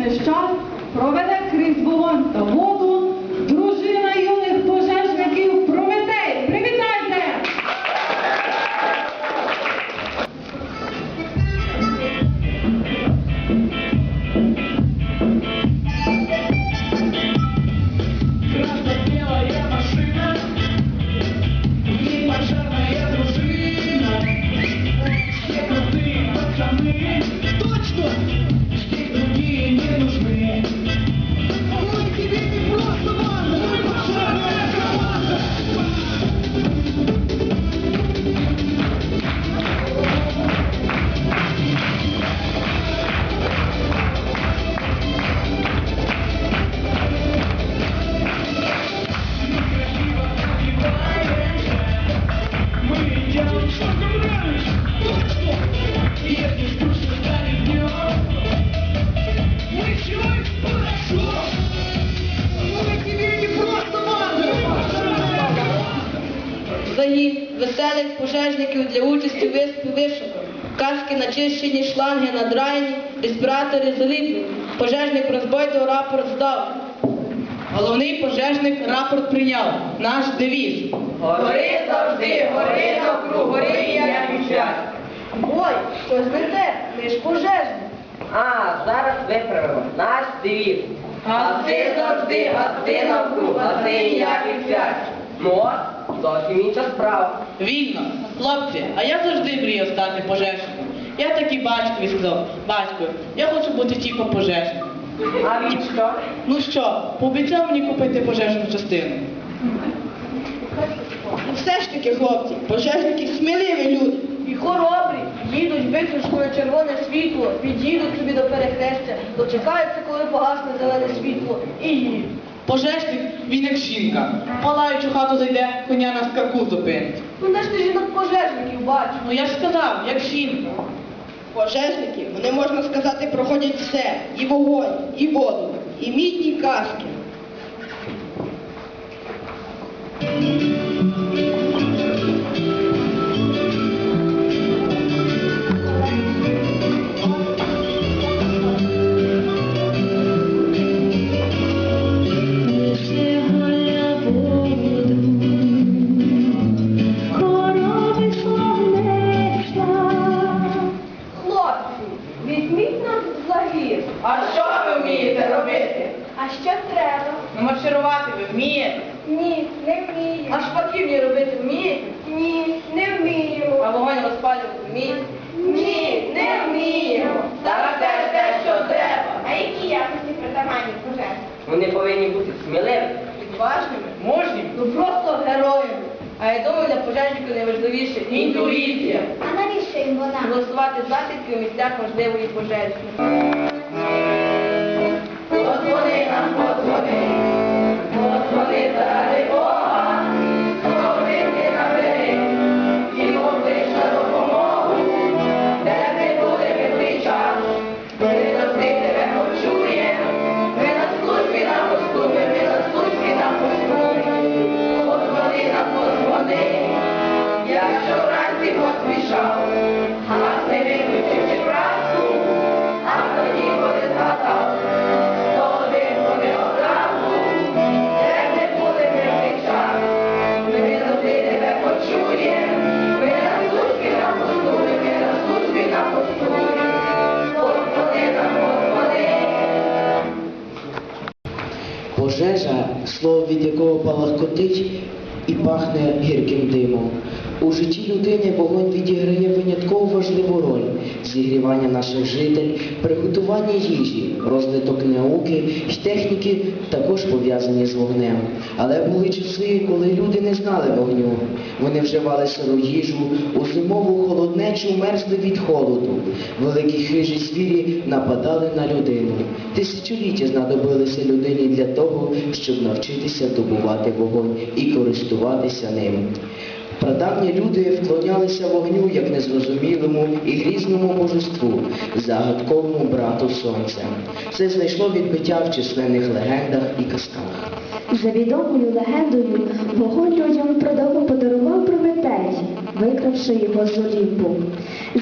нещасть проведе Загін веселих пожежників для участі у виспі вишукав. Каски начищені, шланги надраєні, респіратори заліплені. Пожежник розбойто рапорт здав. Головний пожежник рапорт прийняв. Наш девіз. Гори завжди, гори навкруг, гори як віщать. Ой, щось не те, ми ж пожежник. А, зараз виправимо наш девіз. Газди завжди, газди навкруг, газди ніяких свят. Ну от, зовсім інша справа. Вільно. Хлопці, а я завжди мріяв стати пожежником. Я так і батькові сказав, батько, я хочу бути типу пожежником. А він що? Ну що, пообіцяв мені купити пожежну частину. Ну все ж таки, хлопці, пожежники сміливі люди. І хоробрі, їдуть виключкою червоне світло, під'їдуть собі до перехрестя, дочекаються, коли погасне зелене світло, і їдуть. Пожежник, він як жінка. Палаючу хату зайде, коня на скаку зупинить. Ну де ж ти жінок пожежників бачиш? Ну я ж сказав, як жінка. Пожежники, вони, можна сказати, проходять все. І вогонь, і воду, і мідні каски. Інтуїція. А навіщо їм вона? Голосувати засідки у місцях можливої пожежі. Пожежа, слово від якого палахкотить і пахне гірким димом. У житті людини вогонь відіграє винятково важливу роль зігрівання наших житель, приготування їжі, розвиток науки і техніки також пов'язані з вогнем. Але були часи, коли люди не знали вогню. Вони вживали сиру їжу, у зимову холоднечу мерзли від холоду. Великі хижі звірі нападали на людину. Тисячоліття знадобилися людині для того, щоб навчитися добувати вогонь і користуватися ним. Прадавні люди вклонялися вогню як незрозумілому і грізному божеству, загадковому брату сонця. Це знайшло відбиття в численних легендах і казках. За відомою легендою, вогонь людям продовго подарував Прометей, викравши його з Олімпу.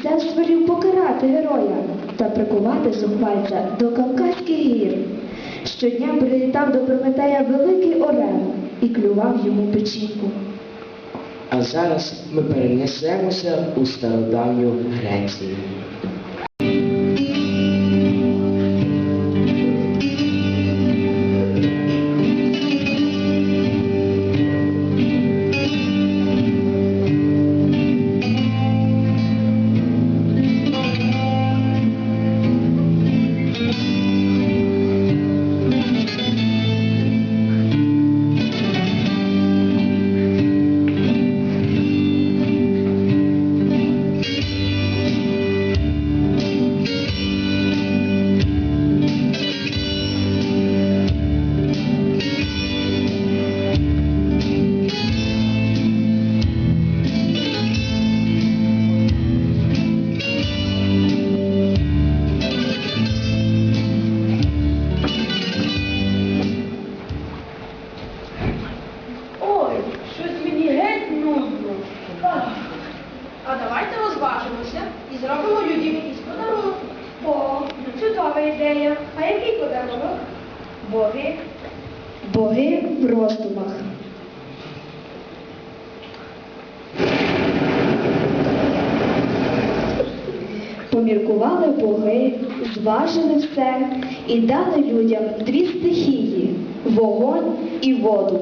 Зевс волів покарати героя, та прикувати зухвальця до Кавказьких гір. Щодня прилітав до Прометея великий орел і клював йому печінку. А зараз ми перенесемося у стародавню Грецію. Боги в роздумах. Поміркували боги, зважили все і дали людям дві стихії вогонь і воду.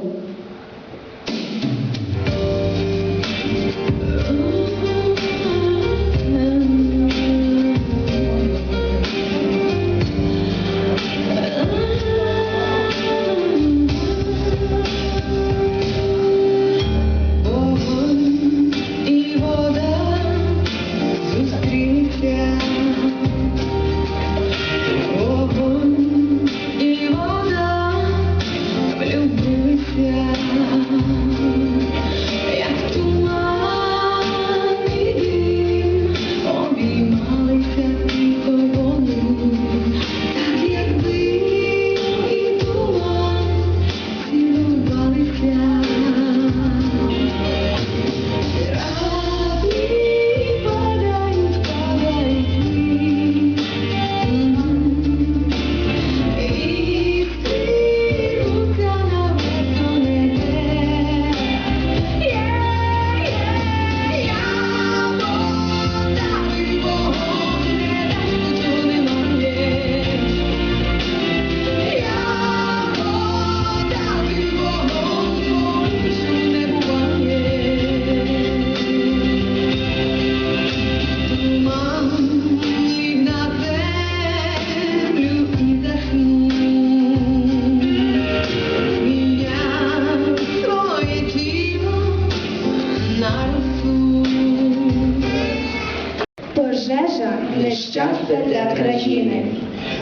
Нещастя для країни.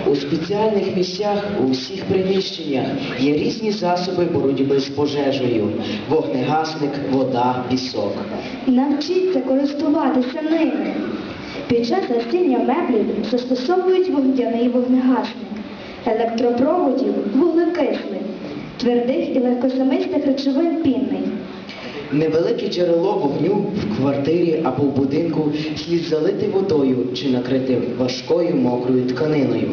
У спеціальних місцях у всіх приміщеннях є різні засоби боротьби з пожежею: вогнегасник, вода, пісок. Навчіться користуватися ними. Під час гасіння меблів застосовують вогняний вогнегасник, електропроводів вуглекислий, твердих і легкозамисних речовин пінний. Невелике джерело вогню в квартирі або в будинку слід залити водою чи накрити важкою мокрою тканиною.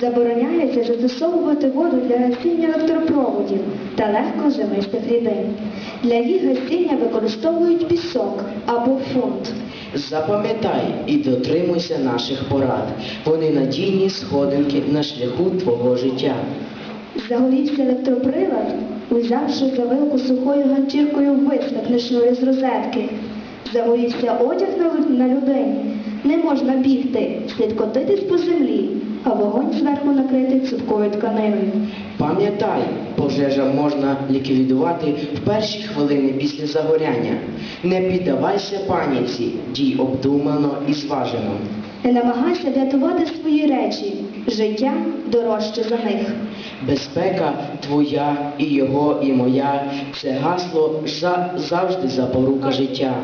Забороняється застосовувати воду для гасіння електропроводів та легко легкозамисних рідин. Для їх гасіння використовують пісок або фунт. Запам'ятай і дотримуйся наших порад. Вони надійні сходинки на шляху твого життя. Загорівся електроприлад, узявши за вилку сухою ганчіркою висвятне шнури з розетки. Загорівся одяг на, на людині. Не можна бігти, слід котитись по землі, а вогонь зверху накрити цупкою тканиною. Пам'ятай, пожежа можна ліквідувати в перші хвилини після загоряння. Не піддавайся паніці, дій обдумано і зважено. Не намагайся врятувати свої речі, життя дорожче за них. Безпека твоя і його, і моя це гасло за, завжди запорука життя.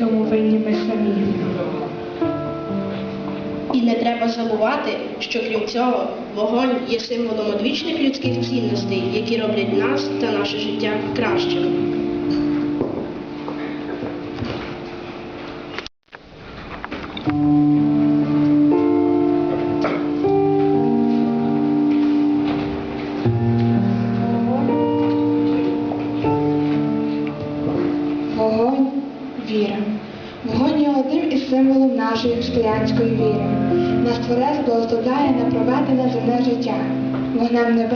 Цьому винні ми самі. І не треба забувати, що крім цього, вогонь є символом одвічних людських цінностей, які роблять нас та наше життя кращим.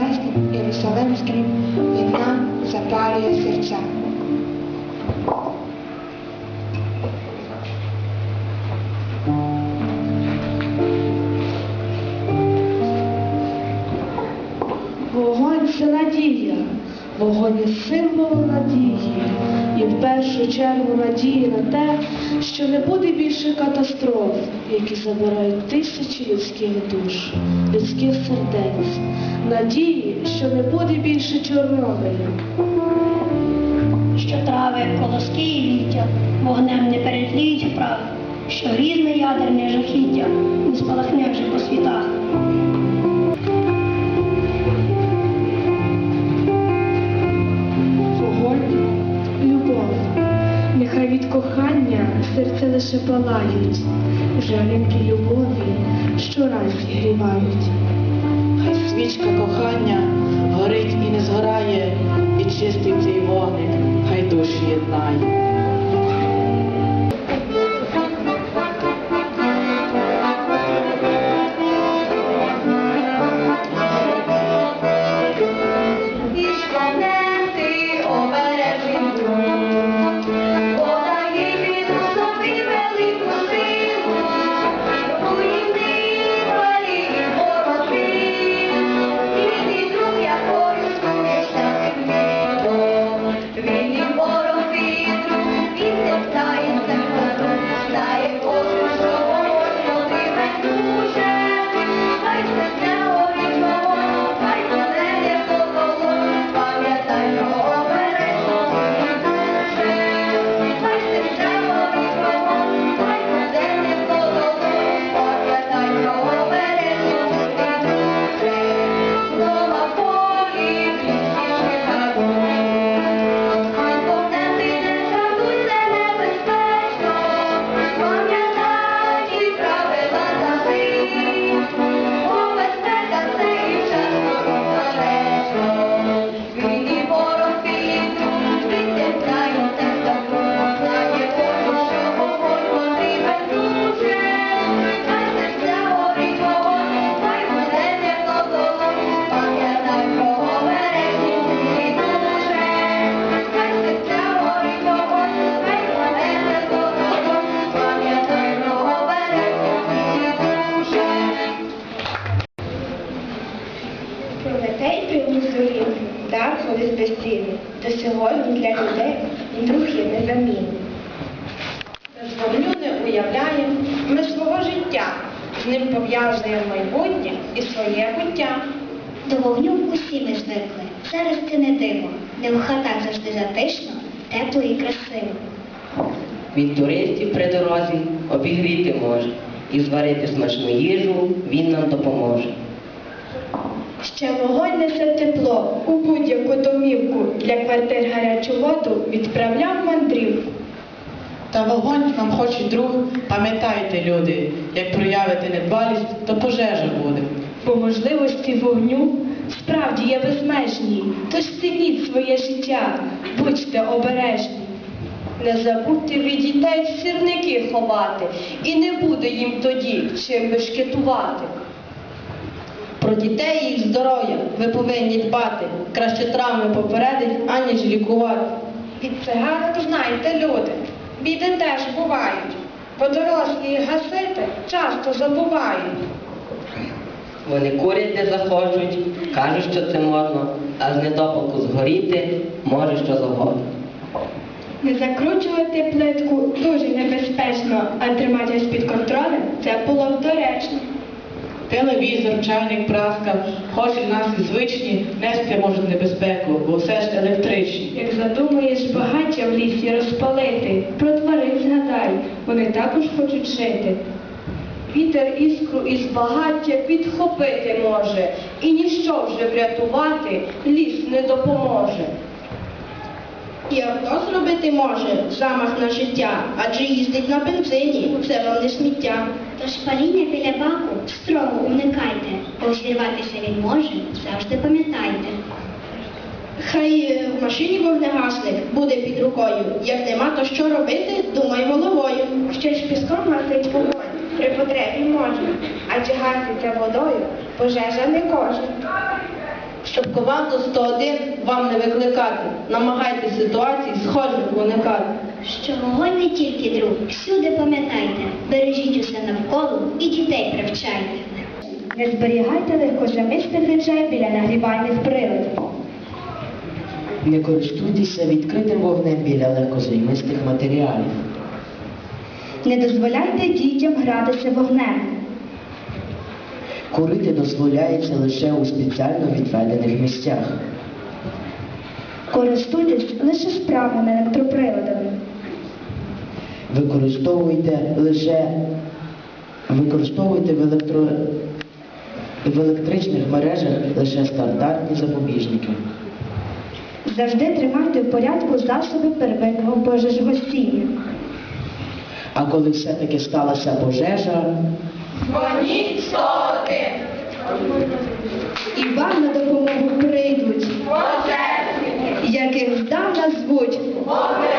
Небесним Єрусалимським він нам запалює серця. Вогонь це надія, вогонь є символом надії. І в першу чергу надії на те, що не буде більше катастроф, які забирають тисячі людських душ, людських сердець. Надії, що не буде більше Чорнобиля. що трави, колоски і віття вогнем не перетліють вправ, що різне ядерне жахіття не спалахне вже по світах. Лише палають, жалінки любові щораз зігрівають. Хай свічка кохання горить і не згорає, і чистий цей вогник, хай душі єднає. З ним пов'язуємо майбутнє і своє буття. До вогню усі ми звикли. Зараз це не диво, де в хатах завжди затишно, тепло і красиво. Від туристів при дорозі обігріти може, і зварити смачну їжу він нам допоможе. Ще вогонь несе тепло у будь-яку домівку, для квартир гарячу воду відправляв мандрівку. Та вогонь нам хоче друг, пам'ятайте, люди, як проявите недбалість, то пожежа буде. Бо можливості вогню справді є безмежні, тож цініть своє життя, будьте обережні. Не забудьте від дітей сірники ховати, і не буде їм тоді чим бешкетувати. Про дітей і їх здоров'я ви повинні дбати. Краще травми попередить, аніж лікувати. Від цигарок знайте, люди, біди теж бувають, бо дорослі їх гасити часто забувають. Вони курять де захочуть, кажуть, що це можна, а з недопалку згоріти може що завгодно. Не закручувати плитку дуже небезпечно, а триматись під контролем це було б доречно. Телевізор, чайник, праска, хоч і нас і звичні, нести можуть небезпеку, бо все ж електричні. Як задумаєш багаття в лісі розпалити, про тварин згадай, вони також хочуть жити. Вітер іскру із багаття підхопити може, і ніщо вже врятувати ліс не допоможе. І авто зробити може замах на життя, адже їздить на бензині, це вам не сміття. Тож паління біля баку строго уникайте, бо зірватися він може, завжди пам'ятайте. Хай е, в машині вогнегасник буде під рукою. Як нема, то що робити, думай головою. Ще ж піском гасить вогонь, при потребі можна, адже гаситься водою, пожежа не кожен. Щоб команду 101 вам не викликати, намагайтесь ситуації схожих уникати. Що вогонь не тільки друг, всюди пам'ятайте, бережіть усе навколо і дітей привчайте. Не зберігайте легкозамисних речей біля нагрівальних приладів. Не користуйтеся відкритим вогнем біля легкозаймистих матеріалів. Не дозволяйте дітям гратися вогнем. Курити дозволяється лише у спеціально відведених місцях. Користуйтесь лише справними електроприладами. Використовуйте лише використовуйте в, електро... в електричних мережах лише стандартні запобіжники. Завжди тримайте в порядку засоби первинного пожежогасіння. А коли все-таки сталася пожежа, Дзвоніть соти. І вам на допомогу прийдуть. Яких здавна звуть. Боже.